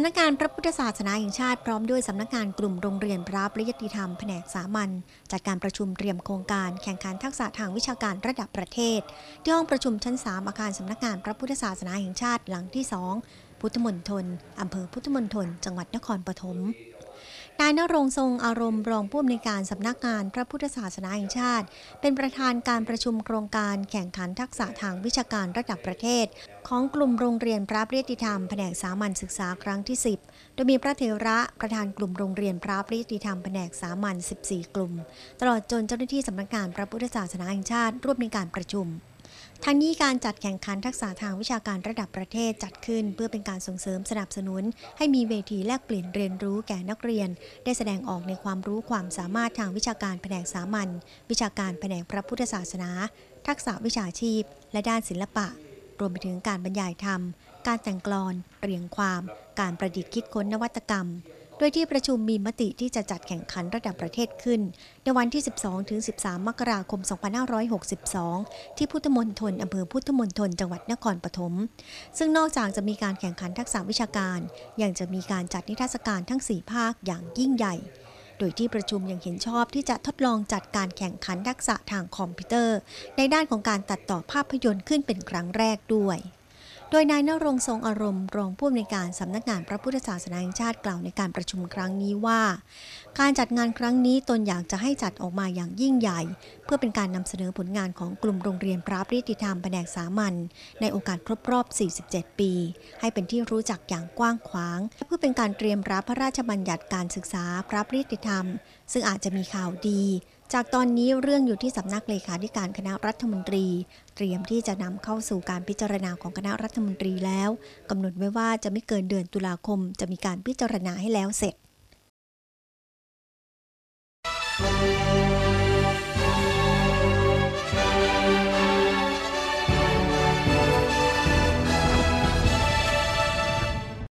ำนักงานพระพุทธศาสนาแห่งชาติพร้อมด้วยสำนักงานกลุ่มโรงเรียนพระปริยติธรรมแผนกสามัญจัดการประชุมเตรียมโครงการแข่งขันทักษะทางวิชาการระดับประเทศที่ห้องประชุมชั้น 3 อาคารสำนักงานพระพุทธศาสนาแห่งชาติหลังที่ 2 พุทธมณฑลอำเภอพุทธมณฑลจังหวัดนครปฐม นายนรงทรงอารมณ์รองผู้อำนวยการสำนักงานพระพุทธศาสนาแห่งชาติ เป็นประธานการประชุมโครงการแข่งขันทักษะทางวิชาการระดับประเทศ ของกลุ่มโรงเรียนพระปริยติธรรมแผนกสามัญศึกษาครั้งที่ 10 โดยมีพระเถระประธานกลุ่มโรงเรียนพระปริยติธรรมแผนกสามัญ14 กลุ่ม ตลอดจนเจ้าหน้าที่สำนักงานพระพุทธศาสนาแห่งชาติร่วมในการประชุม ทั้งนี้การจัดแข่งขันทักษะทางวิชาการระดับประเทศจัดขึ้น เพื่อเป็นการส่งเสริมสนับสนุน ให้มีเวทีแลกเปลี่ยนเรียนรู้แก่นักเรียน ได้แสดงออกในความรู้ความสามารถทางวิชาการแผนกสามัญวิชาการแผนกพระพุทธศาสนา ทักษะวิชาชีพ และด้านศิลปะ รวมไปถึงการบรรยายธรรม การแต่งกลอน เรียงความ การประดิษฐ์คิดค้นนวัตกรรม โดยที่ประชุมมีมติที่จะจัดแข่งขันระดับประเทศขึ้น ในวันที่ 12-13 มกราคม 2562 ที่พุทธมณฑลอำเภอพุทธมณฑลจังหวัดนครปฐม ซึ่งนอกจากจะมีการแข่งขันทักษะวิชาการ ยังจะมีการจัดนิทรรศการทั้ง 4 ภาคอย่างยิ่งใหญ่ โดยที่ประชุมยังเห็นชอบที่จะทดลองจัดการแข่งขันทักษะทางคอมพิวเตอร์ ในด้านของการตัดต่อภาพยนตร์ขึ้นเป็นครั้งแรกด้วย ดยนายนรงทรงอารมณ์รองผู้อำนวยการสำนักงานพระพุทธศาสนาแห่งชาติกล่าวในการประชุมครั้งนี้ว่า การจัดงานครั้งนี้ตนอยากจะให้จัดออกมาอย่างยิ่งใหญ่ เพื่อเป็นการนำเสนอผลงานของกลุ่มโรงเรียนพระปริติธรรมแผนกสามัญในโอกาสครบรอบ 47 ปี ให้เป็นที่รู้จักอย่างกว้างขวาง เพื่อเป็นการเตรียมรับพระราชบัญญัติการศึกษาพระปริติธรรม ซึ่งอาจจะมีข่าวดี จากตอนนี้เรื่องอยู่ที่สำนักเลขาธิการคณะรัฐมนตรี เตรียมที่จะนำเข้าสู่การพิจารณาของคณะรัฐมนตรีแล้วกำหนดไว้ว่าจะไม่เกินเดือนตุลาคมจะมีการพิจารณาให้แล้วเสร็จ